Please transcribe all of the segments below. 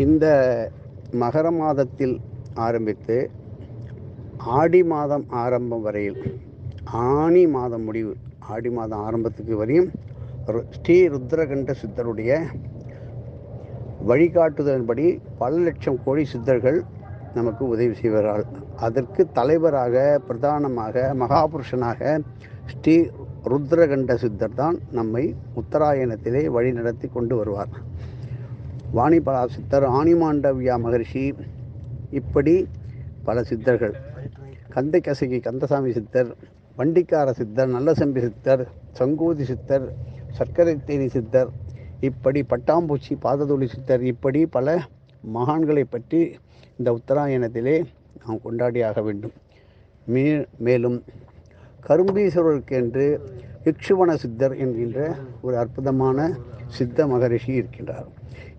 இந்த மகர மாதத்தில் ஆரம்பித்து ஆடி மாதம் ஆரம்பம் வரையில் ஆனி மாதம் முடிவு ஆடி மாதம் ஆரம்பத்துக்கு வரையும் ரு- ஸ்ரீ ருத்ரகண்ட சித்தருடைய வழிகாட்டுதலின்படி பல லட்சம் கோடி சித்தர்கள் நமக்கு உதவி செய்வார்கள். அதற்கு தலைவராக பிரதானமாக மகாபுருஷனாக ஸ்ரீ ருத்ரகண்ட சித்தர் தான் நம்மை உத்தராயணத்திலே வழி நடத்தி கொண்டு வருவார். வாணிபலா சித்தர் ஆணிமாண்டவியா மகரிஷி. இப்படி பல சித்தர்கள். கந்தை கசகி கந்தசாமி சித்தர் வண்டிக்கார சித்தர் நல்லசம்பி சித்தர் சங்கூதி சித்தர் சர்க்கரை தேனி சித்தர் இப்படி பட்டாம்பூச்சி பாததொலி சித்தர் இப்படி பல மகான்களை பற்றி இந்த உத்தராயணத்திலே நாம் கொண்டாடியாக வேண்டும். மே மேலும் கரும்பீஸ்வரருக்கு என்று இக்ஷுவன சித்தர் என்கின்ற ஒரு அற்புதமான சித்த மகரிஷி இருக்கின்றார்.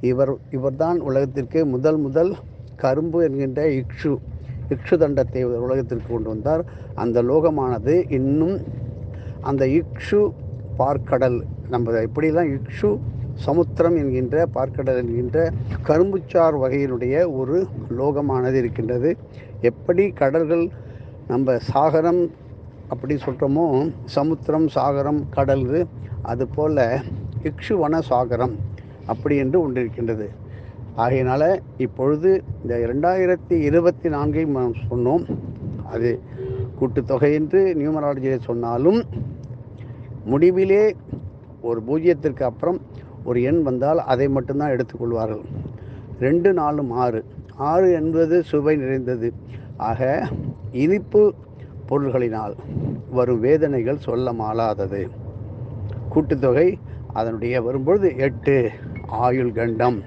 இவர் இவர்தான் உலகத்திற்கு முதல் முதல் கரும்பு என்கின்ற இக்ஷு இக்ஷு தண்டத்தை உலகத்திற்கு கொண்டு வந்தார். அந்த லோகமானது இன்னும் அந்த இக்ஷு பார்க்கடல் நம்ம எப்படிலாம் இக்ஷு சமுத்திரம் என்கின்ற பார்க்கடல் என்கின்ற கரும்புச்சார் வகையினுடைய ஒரு லோகமானது இருக்கின்றது. எப்படி கடல்கள் நம்ம சாகரம் அப்படி சொல்கிறோமோ சமுத்திரம் சாகரம் கடல் அதுபோல் இக்ஷுவன சாகரம் அப்படி என்று ஒன்றிருக்கின்றது. இருக்கின்றது இப்பொழுது இந்த ரெண்டாயிரத்தி இருபத்தி நான்கை நாம் சொன்னோம். அது கூட்டுத்தொகை என்று நியூமராலஜியை சொன்னாலும் முடிவிலே ஒரு பூஜ்ஜியத்திற்கு அப்புறம் ஒரு எண் வந்தால் அதை மட்டும்தான் எடுத்துக்கொள்வார்கள். ரெண்டு நாலும் ஆறு. ஆறு என்பது சுவை நிறைந்தது. ஆக இனிப்பு பொருள்களினால் வரும் வேதனைகள் சொல்ல மாளாதது. கூட்டுத்தொகை அதனுடைய வரும்பொழுது எட்டு. ஆயுள் கண்டம்.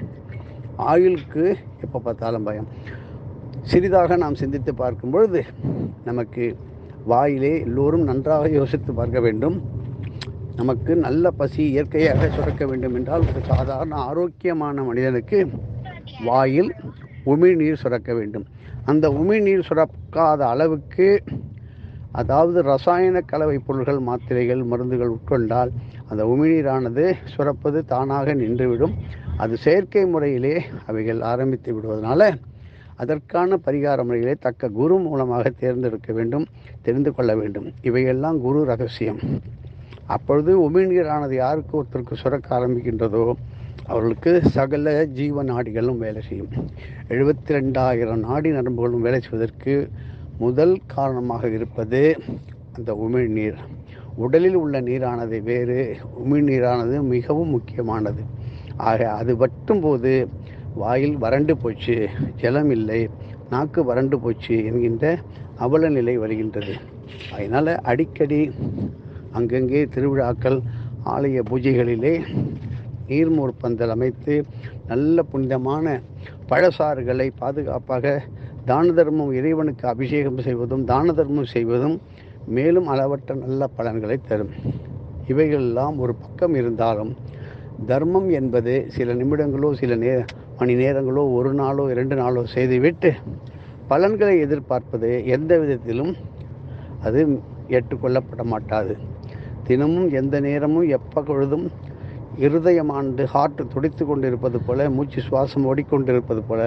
ஆயுளுக்கு எப்போ பார்த்தாலும் பயம். சிறிதாக நாம் சிந்தித்து பார்க்கும் பொழுது நமக்கு வாயிலே எல்லோரும் நன்றாக யோசித்து பார்க்க வேண்டும். நமக்கு நல்ல பசி இயற்கையாக சுரக்க வேண்டும் என்றால் ஒரு சாதாரண ஆரோக்கியமான மனிதனுக்கு வாயில் உமிழ்நீர் சுரக்க வேண்டும். அந்த உமிழ்நீர் சுரக்காத அளவுக்கு அதாவது ரசாயன கலவை பொருள்கள் மாத்திரைகள் மருந்துகள் உட்கொண்டால் அந்த உமிழ்நீரானது சுரப்பது தானாக நின்றுவிடும். அது செயற்கை முறையிலே அவைகள் ஆரம்பித்து விடுவதனால அதற்கான பரிகார முறைகளை தக்க குரு மூலமாக தேர்ந்தெடுக்க வேண்டும் தெரிந்து கொள்ள வேண்டும். இவையெல்லாம் குரு ரகசியம். அப்பொழுது உமிழ்நீரானது யாருக்கு ஒருத்தருக்கு சுரக்க ஆரம்பிக்கின்றதோ அவர்களுக்கு சகல ஜீவ நாடிகளும் வேலை செய்யும். எழுபத்தி ரெண்டாயிரம் நாடி நரம்புகளும் வேலை செய்வதற்கு முதல் காரணமாக இருப்பது அந்த உமிழ்நீர். உடலில் உள்ள நீரானது வேறு உமிழ்நீரானது மிகவும் முக்கியமானது. ஆக அது வட்டும் போது வாயில் வறண்டு போச்சு ஜலம் இல்லை நாக்கு வறண்டு போச்சு என்கின்ற அவல நிலை வருகின்றது. அதனால் அடிக்கடி அங்கங்கே திருவிழாக்கள் ஆலய பூஜைகளிலே நீர்மூர்பந்தல் அமைத்து நல்ல புனிதமான பழசாறுகளை பாதுகாப்பாக தான தர்மம் இறைவனுக்கு அபிஷேகம் செய்வதும் தான தர்மம் செய்வதும் மேலும் அளவற்ற நல்ல பலன்களை தரும். இவைகளெல்லாம் ஒரு பக்கம் இருந்தாலும் தர்மம் என்பது சில நிமிடங்களோ சில நே மணி நேரங்களோ ஒரு நாளோ இரண்டு நாளோ செய்துவிட்டு பலன்களை எதிர்பார்ப்பது எந்த விதத்திலும் அது ஏற்றுக்கொள்ளப்பட மாட்டாது. தினமும் எந்த நேரமும் எப்பொழுதும் இருதயமாண்டு ஹார்ட் துடித்து கொண்டிருப்பது போல மூச்சு சுவாசம் ஓடிக்கொண்டிருப்பது போல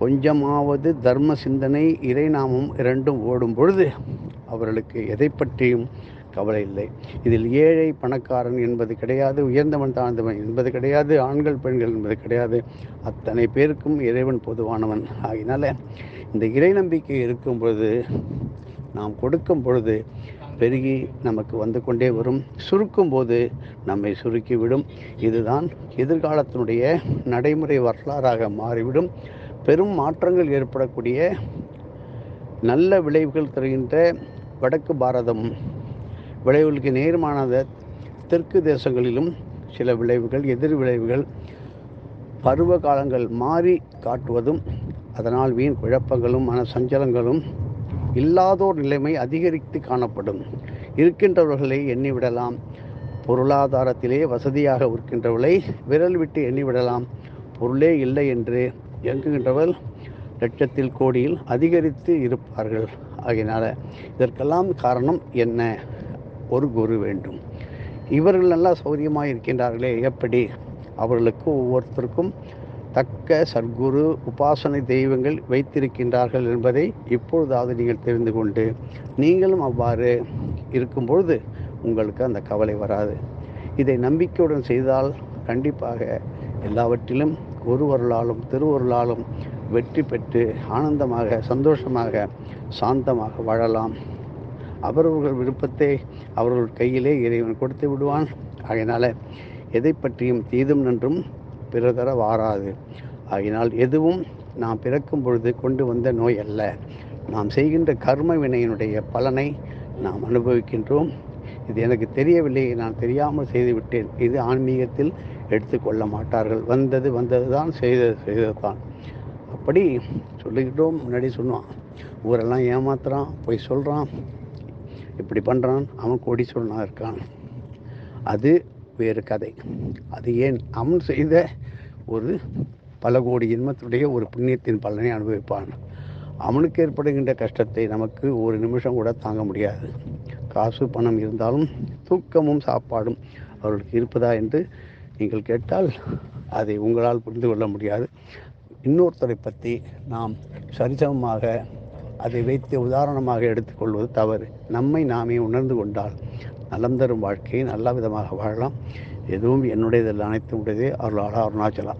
கொஞ்சமாவது தர்ம சிந்தனை இறைநாமம் இரண்டும் ஓடும் பொழுது அவர்களுக்கு எதை பற்றியும் கவலை இல்லை. இதில் ஏழை பணக்காரன் என்பது கிடையாது உயர்ந்தவன் தாழ்ந்தவன் என்பது கிடையாது ஆண்கள் பெண்கள் என்பது கிடையாது. அத்தனை பேருக்கும் இறைவன் பொதுவானவன். ஆகினால இந்த இறை நம்பிக்கை இருக்கும் பொழுது நாம் கொடுக்கும் பொழுது பெருகி நமக்கு வந்து கொண்டே வரும். சுருக்கும் போது நம்மை சுருக்கிவிடும். இதுதான் எதிர்காலத்தினுடைய நடைமுறை வரலாறாக மாறிவிடும். பெரும் மாற்றங்கள் ஏற்படக்கூடிய நல்ல விளைவுகள் தருகின்ற வடக்கு பாரதம் விளைவுகளுக்கு நேர்மானத தெற்கு தேசங்களிலும் சில விளைவுகள் எதிர் விளைவுகள் பருவ காலங்கள் மாறி காட்டுவதும் அதனால் வீண் குழப்பங்களும் மன சஞ்சலங்களும் இல்லாதோர் நிலைமை அதிகரித்து காணப்படும். இருக்கின்றவர்களை எண்ணிவிடலாம். பொருளாதாரத்திலே வசதியாக இருக்கின்றவர்களை விரல் விட்டு எண்ணிவிடலாம். பொருளே இல்லை என்று இயங்குகின்றவர் லட்சத்தில் கோடியில் அதிகரித்து இருப்பார்கள். ஆகையினால இதற்கெல்லாம் காரணம் என்ன? ஒரு குரு வேண்டும். இவர்கள் நல்லா சௌரியமாக இருக்கின்றார்களே எப்படி? அவர்களுக்கு ஒவ்வொருத்தருக்கும் தக்க சர்க்குரு உபாசனை தெய்வங்கள் வைத்திருக்கின்றார்கள் என்பதை இப்பொழுதாவது நீங்கள் தெரிந்து கொண்டு நீங்களும் அவ்வாறு இருக்கும்பொழுது உங்களுக்கு அந்த கவலை வராது. இதை நம்பிக்கையுடன் செய்தால் கண்டிப்பாக எல்லாவற்றிலும் ஒருவர்களாலும் திருவருளாலும் வெற்றி பெற்று ஆனந்தமாக சந்தோஷமாக சாந்தமாக வாழலாம். அவரவர்கள் விருப்பத்தை அவர்கள் கையிலே இறைவன் கொடுத்து விடுவான். அதனால் எதை பற்றியும் தீதும் நன்றும் பிறதர வாராது. ஆகினால் எதுவும் நாம் பிறக்கும் பொழுது கொண்டு வந்த நோய் அல்ல. நாம் செய்கின்ற கர்ம வினையினுடைய பலனை நாம் அனுபவிக்கின்றோம். இது எனக்கு தெரியவில்லை நான் தெரியாமல் செய்துவிட்டேன். இது ஆன்மீகத்தில் எடுத்துக்கொள்ள மாட்டார்கள். வந்தது வந்தது தான் செய்தது செய்தது தான் அப்படி சொல்லிக்கிட்டோம். முன்னாடி சொன்னான். ஊரெல்லாம் ஏமாத்துறான் போய் சொல்கிறான் இப்படி பண்ணுறான் அவன் கோடீஸ்வரனாக இருக்கான். அது வேறு கதை. அது ஏன் அவன் செய்த ஒரு பல கோடி இன்மத்துடைய ஒரு புண்ணியத்தின் பலனை அனுபவிப்பான். அவனுக்கு ஏற்படுகின்ற கஷ்டத்தை நமக்கு ஒரு நிமிஷம் கூட தாங்க முடியாது. காசு பணம் இருந்தாலும் தூக்கமும் சாப்பாடும் அவர்களுக்கு இருப்பதா என்று நீங்கள் கேட்டால் அதை உங்களால் புரிந்து கொள்ள முடியாது. இன்னொருத்தரை பற்றி நாம் சரிசமமாக அதை வைத்து உதாரணமாக எடுத்துக்கொள்வது தவறு. நம்மை நாமே உணர்ந்து கொண்டால் நலம் தரும் வாழ்க்கையை நல்ல விதமாக வாழலாம். எதுவும் என்னுடையதில் அனைத்து உடையதே. அருளாளா அருணாச்சலா.